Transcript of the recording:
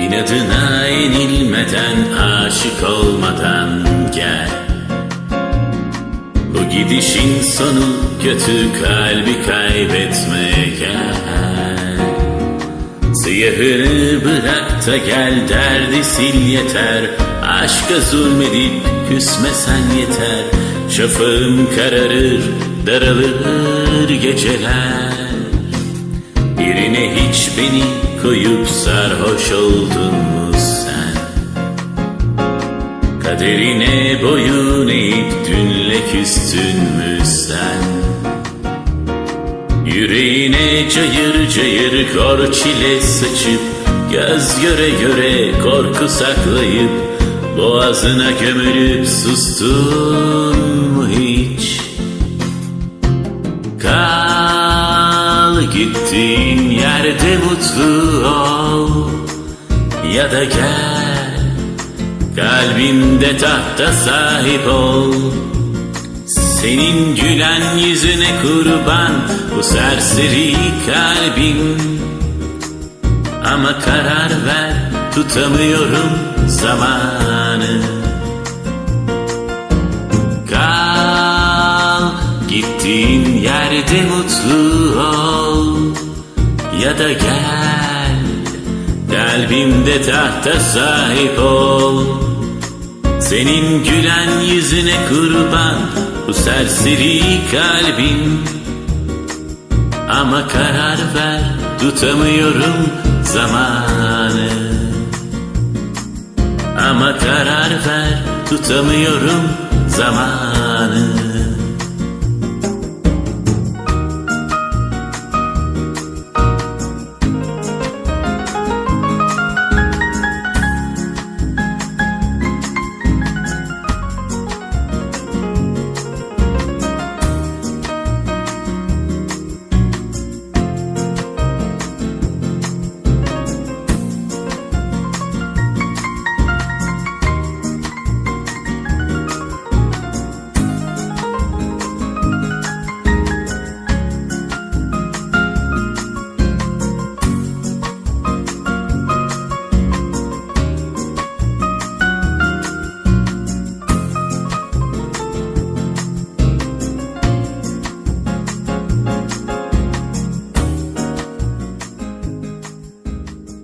İnadına yenilmeden aşık olmadan gel. Bu gidişin sonu kötü kalbi kaybetme gel. Siyahını bırak da gel derdi sil yeter. Aşka zulmedip küsmesen yeter. Şafağım kararır daralır geceler. Birine hiç beni koyup sarhoş oldun mu sen? Kaderine boyun eğip dünle küstün mü sen? Yüreğine cayır cayır kor çile saçıp Göz göre göre korku saklayıp Boğazına gömülüp sustun mu hiç? Kal gittiğin mutlu ol Ya da gel. Kalbinde tahta sahip ol. Senin gülen yüzüne kurban bu serseri kalbim. Ama karar ver tutamıyorum zamanı. Kal gittiğin yerde mutlu ol Ya da gel. Kalbimde tahta sahip ol. Senin gülen yüzüne kurban bu serseri kalbim. Ama karar ver tutamıyorum zamanı. Ama karar ver tutamıyorum zamanı